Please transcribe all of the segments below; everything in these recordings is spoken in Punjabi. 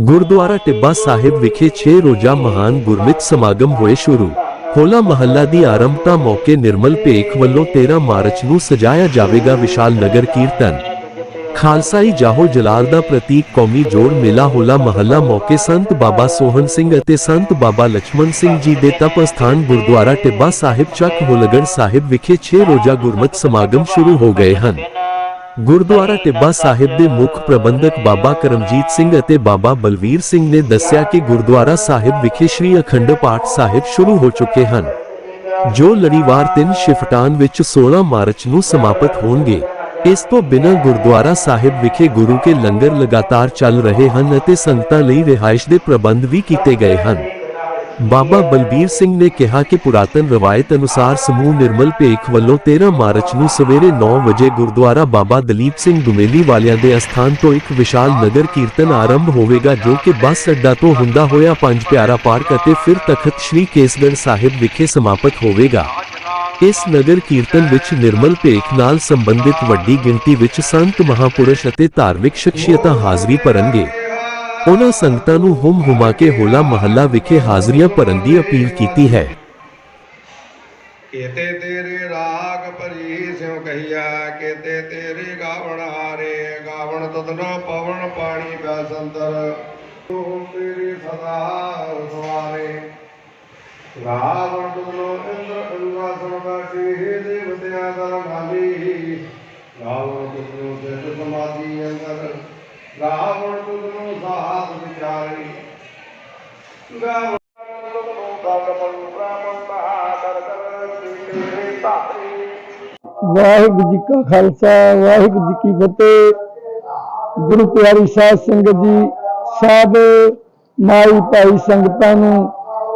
गुरुद्वारा टिब्बा साहिब विखे छे रोजा महान गुरमित समागम हुए शुरू। होला महला की आरंभता मौके निर्मल भेख वालों तेरह मार्च न सजाया जाएगा विशाल नगर कीर्तन। खालसाई जाहो जलाल का प्रतीक कौमी जोड़ मेला होला महला मौके संत बाबा सोहन सिंह संत बाबा लक्ष्मण सिंह जी के तप स्थान गुरद्वारा टिब्बा साहिब चक होलगढ़ साहिब विखे छे रोजा गुरमत समागम शुरू हो गए हैं ਗੁਰਦੁਆਰਾ ਟਿੱਬਾ ਸਾਹਿਬ ਦੇ ਮੁੱਖ ਪ੍ਰਬੰਧਕ ਬਾਬਾ ਕਰਮਜੀਤ ਸਿੰਘ ਅਤੇ ਬਾਬਾ ਬਲਵੀਰ ਸਿੰਘ ਨੇ ਦੱਸਿਆ ਕਿ ਗੁਰਦੁਆਰਾ ਸਾਹਿਬ ਵਿਖੇ ਸ੍ਰੀ ਅਖੰਡ ਪਾਠ ਸਾਹਿਬ ਸ਼ੁਰੂ ਹੋ ਚੁੱਕੇ ਹਨ, ਜੋ ਲੜੀਵਾਰ ਤਿੰਨ ਸ਼ਿਫਟਾਂ ਵਿੱਚ 16 ਮਾਰਚ ਨੂੰ ਸਮਾਪਤ ਹੋਣਗੇ। ਇਸ ਤੋਂ ਬਿਨਾਂ ਗੁਰਦੁਆਰਾ ਸਾਹਿਬ ਵਿਖੇ ਗੁਰੂ ਕੇ ਲੰਗਰ ਲਗਾਤਾਰ ਚੱਲ ਰਹੇ ਹਨ ਅਤੇ ਸੰਗਤਾਂ ਲਈ ਰਿਹਾਇਸ਼ ਦੇ ਪ੍ਰਬੰਧ ਵੀ ਕੀਤੇ ਗਏ ਹਨ। ਬਾਬਾ ਬਲਬੀਰ ਸਿੰਘ ਨੇ ਕਿਹਾ ਕਿ ਪੁਰਾਤਨ ਰਵਾਇਤ ਅਨੁਸਾਰ ਸਮੂਹ ਨਿਰਮਲ ਭੇਖ ਵੱਲੋਂ 13 ਮਾਰਚ ਨੂੰ ਸਵੇਰੇ 9 ਵਜੇ ਗੁਰਦੁਆਰਾ ਬਾਬਾ ਦਲੀਪ ਸਿੰਘ ਦੁਮੇਲੀ ਵਾਲਿਆਂ ਦੇ ਅਸਥਾਨ ਤੋਂ ਇੱਕ ਵਿਸ਼ਾਲ ਨਗਰ ਕੀਰਤਨ ਆਰੰਭ ਹੋਵੇਗਾ ਜੋ ਕਿ ਬੱਸ ਅੱਡਾ ਤੋਂ ਹੁੰਦਾ ਹੋਇਆ ਪੰਜ ਪਿਆਰਾ ਪਾਰਕ ਅਤੇ ਫਿਰ ਤਖਤ ਸ੍ਰੀ ਕੇਸਗੜ੍ਹ ਸਾਹਿਬ ਵਿਖੇ ਸਮਾਪਤ ਹੋਵੇਗਾ। ਇਸ ਨਗਰ ਕੀਰਤਨ ਵਿੱਚ ਨਿਰਮਲ ਭੇਖ ਨਾਲ ਸੰਬੰਧਿਤ ਵੱਡੀ ਗਿਣਤੀ ਵਿੱਚ ਸੰਤ ਮਹਾਪੁਰਸ਼ ਅਤੇ ਧਾਰਮਿਕ ਸ਼ਖਸੀਅਤਾਂ ਹਾਜ਼ਰੀ ਭਰਨਗੇ। ਉਹਨਾਂ ਸੰਗਤਾਂ ਨੂੰ ਹੁਮ ਹੁਮਾ ਕੇ ਹੋਲਾ ਮਹੱਲਾ ਵਿਖੇ ਹਾਜ਼ਰੀਆਂ ਭਰਨ ਦੀ ਅਪੀਲ ਕੀਤੀ ਹੈ। ਕੇਤੇ ਤੇਰੇ ਰਾਗ ਭਰੀ ਸਿਉ ਕਹੀਆ ਕੇਤੇ ਤੇਰੇ ਗਾਵਣ ਹਾਰੇ, ਗਾਵਣ ਤਦਨੋ ਪਵਨ ਪਾਣੀ ਬੈਸੰਤਰ ਤੂੰ ਤੇਰੀ ਸਦਾ ਸਵਾਰੇ। ਗਾਵਣ ਤਦਨੋ ਇੰਦਰ ਇੰਦਰਾਸਨ ਬੈਠੀ ਦੇਵਤਿਆਂ ਦਰ ਮਾਲੀ। ਗਾਵਣ ਤਦਨੋ ਸਿੱਧ ਸਮਾਧੀ ਅੰਦਰ। ਗਾਵਣ ਤਦਨੋ ਸਾਧ ਵਿਚਾਰੀ। ਗਾਵਣ ਤਦਨੋ ਗਾਵਣ ਬ੍ਰਾਹਮਣ ਬਹਾਦਰ ਕਰ ਤੇਰੇ ਧਾਰੀ ਵਾਹਿਗੁਰੂ ਜੀ ਕਾ ਖਾਲਸਾ, ਵਾਹਿਗੁਰੂ ਜੀ ਕੀ ਫਤਿਹ। ਗੁਰੂ ਪਿਆਰੀ ਸਾਧ ਸੰਗਤ ਜੀ ਸਭ ਮਾਈ ਭਾਈ ਸੰਗਤਾਂ ਨੂੰ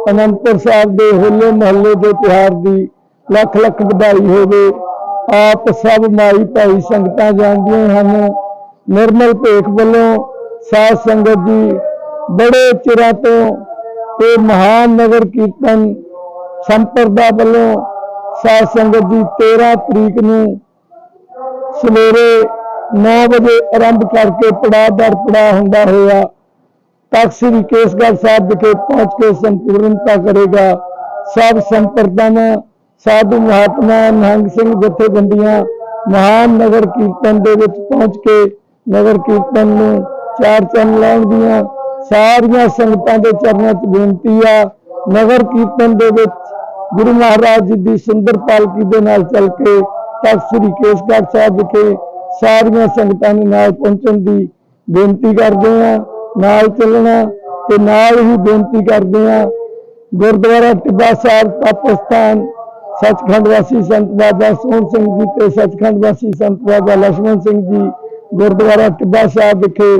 ਅਨੰਦਪੁਰ ਸਾਹਿਬ ਦੇ ਹੋਲੇ ਮਹੱਲੇ ਦੇ ਤਿਉਹਾਰ ਦੀ ਲੱਖ ਲੱਖ ਵਧਾਈ ਹੋਵੇ। ਆਪ ਸਭ ਮਾਈ ਭਾਈ ਸੰਗਤਾਂ ਜਾਣਦੀਆਂ ਹਨ ਨਿਰਮਲ ਭੇਖ ਵੱਲੋਂ ਸਾਧ ਸੰਗਤ ਜੀ ਬੜੇ ਚਿਰਾਂ ਤੋਂ ਇਹ ਮਹਾਨ ਨਗਰ ਕੀਰਤਨ ਸੰਪਰਦਾ ਵੱਲੋਂ ਸਾਧ ਸੰਗਤ ਜੀ 13 ਤਰੀਕ ਨੂੰ ਸਵੇਰੇ 9 ਵਜੇ ਆਰੰਭ ਕਰਕੇ ਪੜਾਅ ਦਰ ਪੜਾਅ ਹੁੰਦਾ ਹੋਇਆ, ਤਖਤ ਸ੍ਰੀ ਕੇਸਗੜ੍ਹ ਸਾਹਿਬ ਵਿਖੇ ਪਹੁੰਚ ਕੇ ਸੰਪੂਰਨਤਾ ਕਰੇਗਾ। ਸਭ ਸੰਪਰਦਾਵਾਂ ਸਾਧੂ ਮਹਾਤਮਾ ਨਿਹੰਗ ਸਿੰਘ ਜਥੇਬੰਦੀਆਂ ਮਹਾਨ ਨਗਰ ਕੀਰਤਨ ਦੇ ਵਿੱਚ ਪਹੁੰਚ ਕੇ ਨਗਰ ਕੀਰਤਨ ਨੂੰ ਚਾਰ ਚੰਨ ਲਾਉਣ ਦੀਆਂ ਸਾਰੀਆਂ ਸੰਗਤਾਂ ਦੇ ਚਰਨਾਂ 'ਚ ਬੇਨਤੀ ਆ। ਨਗਰ ਕੀਰਤਨ ਦੇ ਵਿੱਚ ਗੁਰੂ ਮਹਾਰਾਜ ਜੀ ਦੀ ਸੁੰਦਰ ਪਾਲਕੀ ਦੇ ਨਾਲ ਚੱਲ ਕੇ ਤਖਤ ਸ੍ਰੀ ਕੇਸਗੜ੍ਹ ਸਾਹਿਬ ਵਿਖੇ ਸਾਰੀਆਂ ਸੰਗਤਾਂ ਨੂੰ ਨਾਲ ਪਹੁੰਚਣ ਦੀ ਬੇਨਤੀ ਕਰਦੇ ਆ, ਨਾਲ ਚੱਲਣਾ ਤੇ ਨਾਲ ਹੀ ਬੇਨਤੀ ਕਰਦੇ ਆ, ਗੁਰਦੁਆਰਾ ਟਿੱਬਾ ਸਾਹਿਬ ਪਾਕਿਸਤਾਨ ਸੱਚਖੰਡ ਵਾਸੀ ਸੰਤ ਬਾਬਾ ਸੋਹਣ ਸਿੰਘ ਜੀ ਤੇ ਸੱਚਖੰਡ ਵਾਸੀ ਸੰਤ ਬਾਬਾ ਲక్ష్మణ ਸਿੰਘ ਜੀ ਗੁਰਦੁਆਰਾ ਟਿੱਬਾ ਸਾਹਿਬ ਵਿਖੇ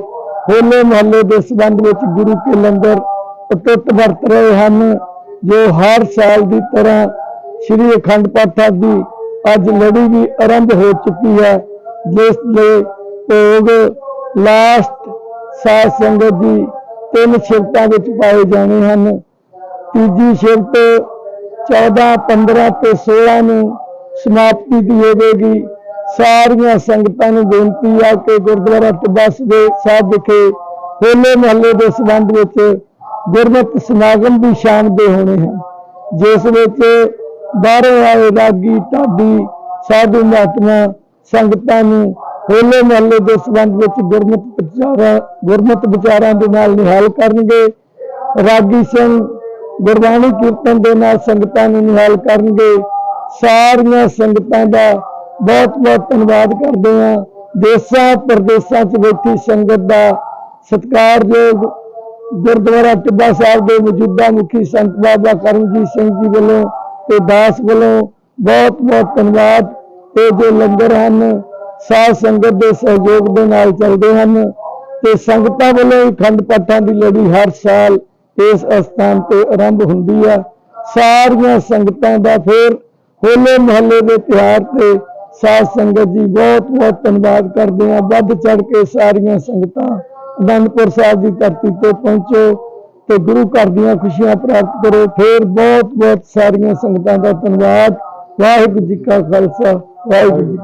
ਹੋਲੇ ਮਹੱਲੇ ਦੇ ਸੰਬੰਧ ਵਿੱਚ ਗੁਰੂ ਕੇ ਲੰਗਰ ਅਟੁੱਟ ਵਰਤ ਰਹੇ ਹਨ, ਜੋ ਹਰ ਸਾਲ ਦੀ ਤਰ੍ਹਾਂ ਸ੍ਰੀ ਅਖੰਡ ਪਾਠ ਸਾਹਿਬ ਦੀ ਅੱਜ ਲੜੀ ਵੀ ਆਰੰਭ ਹੋ ਚੁੱਕੀ ਹੈ, ਜਿਸ ਦੇ ਭੋਗ ਲਾਸਟ ਸਾਧ ਸੰਗਤ ਦੀ ਤਿੰਨ ਸ਼ਿਫਟਾਂ ਵਿੱਚ ਪਾਏ ਜਾਣੇ ਹਨ। ਤੀਜੀ ਸ਼ਿਫਟ 14 15 ਤੇ 16 ਨੂੰ ਸਮਾਪਤੀ ਦੀ ਹੋਵੇਗੀ। ਸਾਰੀਆਂ ਸੰਗਤਾਂ ਨੂੰ ਬੇਨਤੀ ਆ ਕਿ ਗੁਰਦੁਆਰਾ ਟਿੱਬਾ ਦੇ ਸਾਹਿਬ ਵਿਖੇ ਹੋਲੇ ਮਹੱਲੇ ਦੇ ਸੰਬੰਧ ਵਿੱਚ ਗੁਰਮਤਿ ਸਮਾਗਮ ਵੀ ਸ਼ਾਮ ਦੇ ਹੋਣੇ ਹਨ। ਜਿਸ ਵਿੱਚ ਬਾਹਰੋਂ ਆਏ ਰਾਗੀ, ਢਾਡੀ, ਸਾਧੂ ਮਹਾਤਮਾ ਸੰਗਤਾਂ ਨੂੰ ਹੋਲੇ ਮਹੱਲੇ ਦੇ ਸੰਬੰਧ ਵਿੱਚ ਗੁਰਮਤਿ ਵਿਚਾਰਾਂ ਗੁਰਮਤਿ ਵਿਚਾਰਾਂ ਦੇ ਨਾਲ ਨਿਹਾਲ ਕਰਨਗੇ। ਰਾਗੀ ਸਿੰਘ ਗੁਰਬਾਣੀ ਕੀਰਤਨ ਦੇ ਨਾਲ ਸੰਗਤਾਂ ਨੂੰ ਨਿਹਾਲ ਕਰਨਗੇ। ਸਾਰੀਆਂ ਸੰਗਤਾਂ ਦਾ ਬਹੁਤ ਬਹੁਤ ਧੰਨਵਾਦ ਕਰਦੇ ਹਾਂ। ਦੇਸਾਂ ਪ੍ਰਦੇਸਾਂ 'ਚ ਬੈਠੀ ਸੰਗਤ ਦਾ ਸਤਿਕਾਰਯੋਗ ਗੁਰਦੁਆਰਾ ਟਿੱਬਾ ਸਾਹਿਬ ਦੇ ਮੌਜੂਦਾ ਮੁਖੀ ਸੰਤ ਬਾਬਾ ਕਰਮਜੀਤ ਸਿੰਘ ਜੀ ਵੱਲੋਂ ਤੇ ਦਾਸ ਵੱਲੋਂ ਬਹੁਤ ਬਹੁਤ ਧੰਨਵਾਦ। ਇਹ ਜੋ ਲੰਗਰ ਹਨ, ਸਾਧ ਸੰਗਤ ਦੇ ਸਹਿਯੋਗ ਦੇ ਨਾਲ ਚੱਲਦੇ ਹਨ ਤੇ ਸੰਗਤਾਂ ਵੱਲੋਂ ਹੀ ਖੰਡ ਪਾਠਾਂ ਦੀ ਲੜੀ ਹਰ ਸਾਲ ਇਸ ਅਸਥਾਨ ਤੇ ਆਰੰਭ ਹੁੰਦੀ ਆ। ਸਾਰੀਆਂ ਸੰਗਤਾਂ ਦਾ ਫਿਰ ਹੋਲੇ ਮਹੱਲੇ ਦੇ ਤਿਉਹਾਰ ਤੇ ਸਾਧ ਸੰਗਤ ਜੀ, ਬਹੁਤ ਬਹੁਤ ਧੰਨਵਾਦ ਕਰਦੇ ਹਾਂ। ਵੱਧ ਚੜ ਕੇ ਸਾਰੀਆਂ ਸੰਗਤਾਂ ਅਨੰਦਪੁਰ ਸਾਹਿਬ ਦੀ ਧਰਤੀ ਤੇ ਪਹੁੰਚੋ ਤੇ ਗੁਰੂ ਘਰ ਦੀਆਂ ਖੁਸ਼ੀਆਂ ਪ੍ਰਾਪਤ ਕਰੋ। ਫਿਰ ਬਹੁਤ ਬਹੁਤ ਸਾਰੀਆਂ ਸੰਗਤਾਂ ਦਾ ਧੰਨਵਾਦ। ਵਾਹਿਗੁਰੂ ਜੀ ਕਾ ਖਾਲਸਾ, ਵਾਹਿਗੁਰੂ ਜੀ